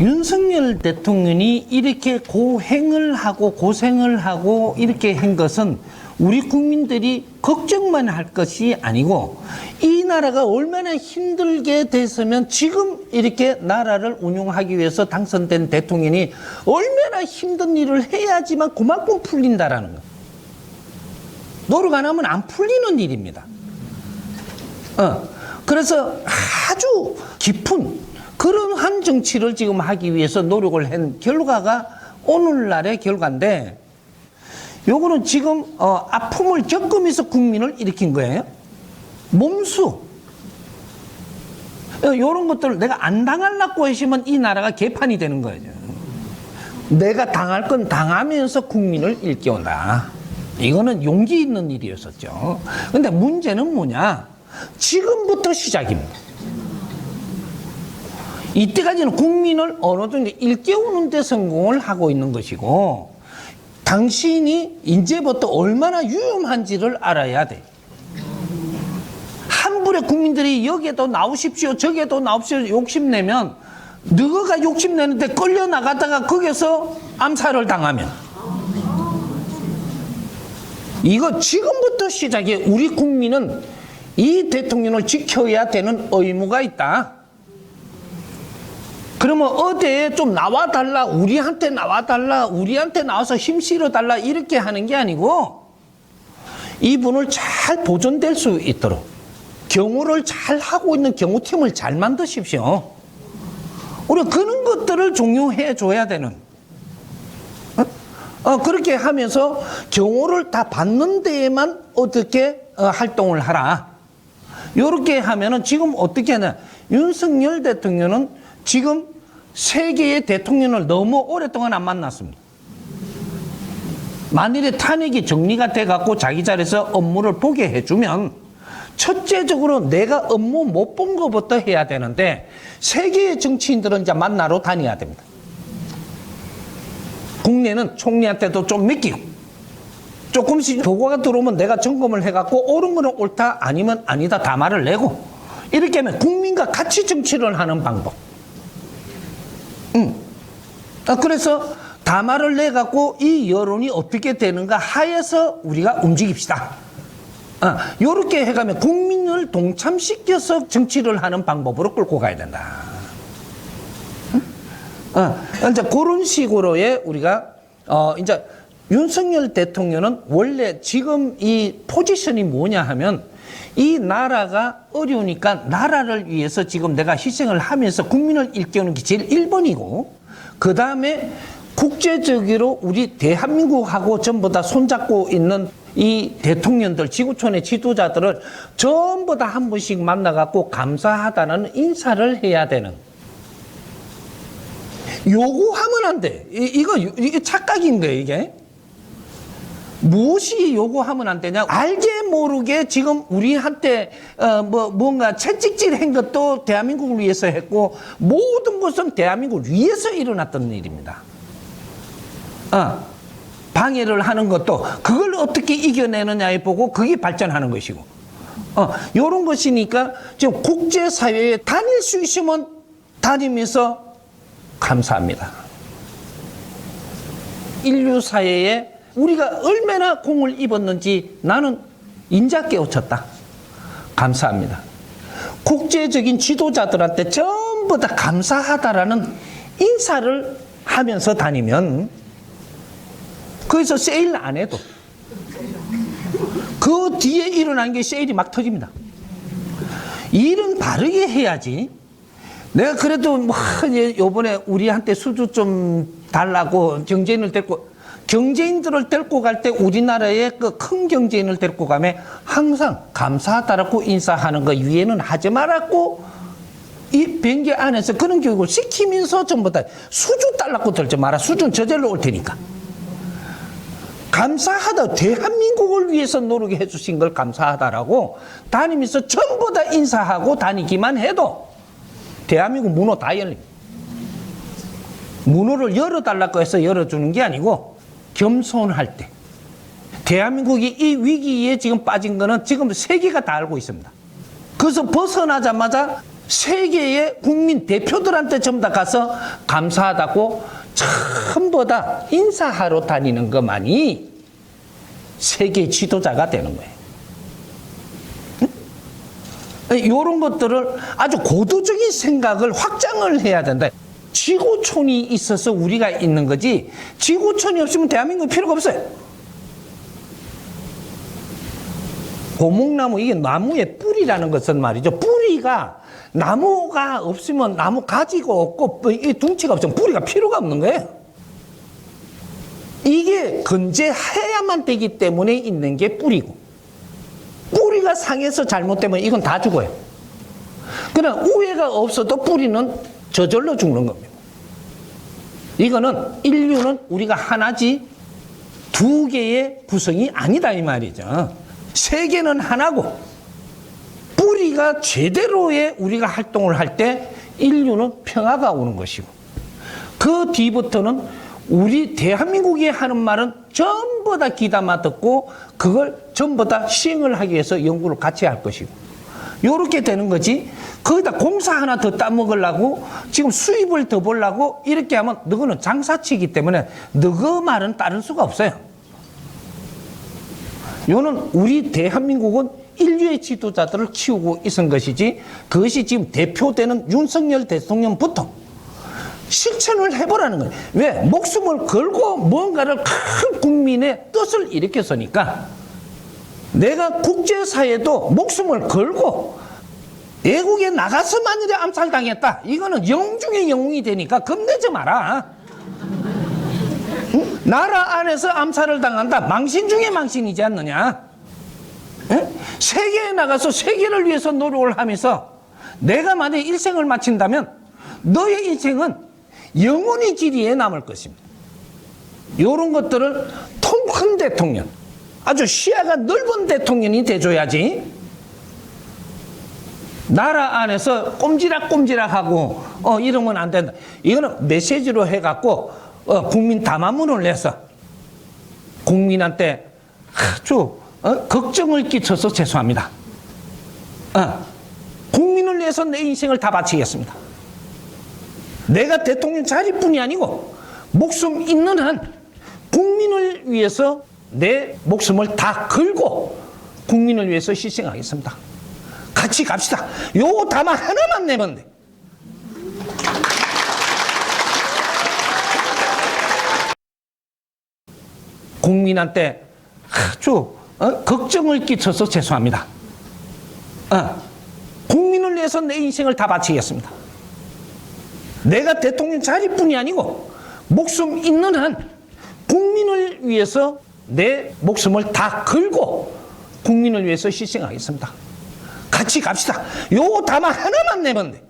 윤석열 대통령이 이렇게 고행을 하고 고생을 하고 이렇게 한 것은 우리 국민들이 걱정만 할 것이 아니고 이 나라가 얼마나 힘들게 됐으면 지금 이렇게 나라를 운영하기 위해서 당선된 대통령이 얼마나 힘든 일을 해야지만 그만큼 풀린다라는 거. 노력 안 하면 안 풀리는 일입니다. 어, 그래서 아주 깊은 그런 한 정치를 지금 하기 위해서 노력을 한 결과가 오늘날의 결과인데 요거는 지금 어, 아픔을 겪으면서 국민을 일으킨 거예요. 몸수. 이런 것들을 내가 안 당하려고 하시면 이 나라가 개판이 되는 거예요. 내가 당할 건 당하면서 국민을 일깨운다. 이거는 용기 있는 일이었었죠. 근데 문제는 뭐냐? 지금부터 시작입니다. 이때까지는 국민을 어느 정도 일깨우는 데 성공을 하고 있는 것이고, 당신이 이제부터 얼마나 위험한지를 알아야 돼. 한불에 국민들이 여기에도 나오십시오, 저기에도 나오십시오, 욕심내면, 너가 욕심내는데 끌려나가다가 거기서 암살을 당하면, 이거 지금부터 시작해. 우리 국민은 이 대통령을 지켜야 되는 의무가 있다. 그러면 어디에 좀 나와달라, 우리한테 나와달라, 우리한테 나와서 힘 실어달라, 이렇게 하는 게 아니고, 이분을 잘 보존될 수 있도록, 경호를 잘 하고 있는 경호팀을 잘 만드십시오. 우리가 그런 것들을 종용해 줘야 되는, 어? 어, 그렇게 하면서 경호를 다 받는 데에만 어떻게 어, 활동을 하라. 요렇게 하면은 지금 어떻게 하냐. 윤석열 대통령은 지금 세계의 대통령을 너무 오랫동안 안 만났습니다. 만일에 탄핵이 정리가 돼 갖고 자기 자리에서 업무를 보게 해주면 첫째적으로 내가 업무 못 본 것부터 해야 되는데 세계의 정치인들은 이제 만나러 다녀야 됩니다. 국내는 총리한테도 좀 맡기고 조금씩 보고가 들어오면 내가 점검을 해갖고 옳은 거는 옳다 아니면 아니다 다 말을 내고 이렇게 하면 국민과 같이 정치를 하는 방법. 음. 아, 그래서 담화를 내 갖고 이 여론이 어떻게 되는가 하에서 우리가 움직입시다. 아, 요렇게 해가면 국민을 동참시켜서 정치를 하는 방법으로 끌고 가야 된다. 음? 어, 이제 그런 식으로의 우리가, 어, 이제 윤석열 대통령은 원래 지금 이 포지션이 뭐냐 하면 이 나라가 어려우니까 나라를 위해서 지금 내가 희생을 하면서 국민을 일깨우는 게 제일 1번이고, 그 다음에 국제적으로 우리 대한민국하고 전부 다 손잡고 있는 이 대통령들, 지구촌의 지도자들을 전부 다 한 번씩 만나갖고 감사하다는 인사를 해야 되는. 요구하면 안 돼. 이, 이거, 이게 착각인 거예요, 이게. 무엇이 요구하면 안 되냐? 알게 모르게 지금 우리한테 어, 뭐 뭔가 채찍질한 것도 대한민국을 위해서 했고 모든 것은 대한민국을 위해서 일어났던 일입니다. 어, 방해를 하는 것도 그걸 어떻게 이겨내느냐에 보고 그게 발전하는 것이고. 어, 요런 것이니까 지금 국제사회에 다닐 수 있으면 다니면서 감사합니다. 인류 사회에 우리가 얼마나 공을 입었는지 나는 인자 깨우쳤다. 감사합니다. 국제적인 지도자들한테 전부 다 감사하다라는 인사를 하면서 다니면 거기서 세일 안 해도 그 뒤에 일어난 게 세일이 막 터집니다. 일은 바르게 해야지. 내가 그래도 뭐 요번에 우리한테 수주 좀 달라고 경제인을 데리고 경제인들을 데리고 갈 때 우리나라의 그 큰 경제인을 데리고 가면 항상 감사하다라고 인사하는 거 위에는 하지 말았고 이 변기 안에서 그런 교육을 시키면서 전부 다 수주 달라고 들지 마라. 수준 저절로 올 테니까. 감사하다. 대한민국을 위해서 노력해 주신 걸 감사하다라고 다니면서 전부 다 인사하고 다니기만 해도 대한민국 문호 다 열립니다. 문호를 열어달라고 해서 열어주는 게 아니고 겸손할 때. 대한민국이 이 위기에 지금 빠진 거는 지금 세계가 다 알고 있습니다. 그래서 벗어나자마자 세계의 국민 대표들한테 전부 다 가서 감사하다고 전부 다 인사하러 다니는 것만이 세계 지도자가 되는 거예요. 이런 것들을 아주 고도적인 생각을 확장을 해야 된다. 지구촌이 있어서 우리가 있는 거지, 지구촌이 없으면 대한민국 필요가 없어요. 고목나무, 이게 나무의 뿌리라는 것은 말이죠. 뿌리가, 나무가 없으면 나무 가지가 없고, 이 둥치가 없으면 뿌리가 필요가 없는 거예요. 이게 건재해야만 되기 때문에 있는 게 뿌리고, 뿌리가 상해서 잘못되면 이건 다 죽어요. 그러나 우애가 없어도 뿌리는 저절로 죽는 겁니다. 이거는 인류는 우리가 하나지 두 개의 구성이 아니다 이 말이죠. 세계는 하나고 뿌리가 제대로의 우리가 활동을 할 때 인류는 평화가 오는 것이고 그 뒤부터는 우리 대한민국이 하는 말은 전부 다 귀담아 듣고 그걸 전부 다 시행을 하기 위해서 연구를 같이 할 것이고 요렇게 되는 거지 거기다 공사 하나 더 따먹으려고 지금 수입을 더 보려고 이렇게 하면 너거는 장사치기 때문에 너거 말은 따를 수가 없어요 요는 우리 대한민국은 인류의 지도자들을 키우고 있은 것이지 그것이 지금 대표되는 윤석열 대통령부터 실천을 해보라는 거예요. 왜? 목숨을 걸고 뭔가를 큰 국민의 뜻을 일으켰으니까 내가 국제사회도 목숨을 걸고 외국에 나가서 만일에 암살당했다. 이거는 영웅 중에 영웅이 되니까 겁내지 마라. 응? 나라 안에서 암살을 당한다. 망신 중에 망신이지 않느냐? 예? 세계에 나가서 세계를 위해서 노력을 하면서 내가 만약에 일생을 마친다면 너의 인생은 영원히 지리에 남을 것입니다. 이런 것들을 통큰 대통령, 아주 시야가 넓은 대통령이 돼줘야지. 나라 안에서 꼼지락꼼지락하고 어 이러면 안 된다. 이거는 메시지로 해갖고 어, 국민 담화문을 내서 국민한테 아주 어, 걱정을 끼쳐서 죄송합니다. 어, 국민을 위해서 내 인생을 다 바치겠습니다. 내가 대통령 자리뿐이 아니고 목숨 있는 한 국민을 위해서 내 목숨을 다 걸고 국민을 위해서 희생하겠습니다. 같이 갑시다. 요 담화 하나만 내면 돼. 국민한테 아주 어, 걱정을 끼쳐서 죄송합니다. 어, 국민을 위해서 내 인생을 다 바치겠습니다. 내가 대통령 자리뿐이 아니고 목숨 있는 한 국민을 위해서 내 목숨을 다 걸고 국민을 위해서 희생하겠습니다. 같이 갑시다. 요 담화 하나만 내면 돼.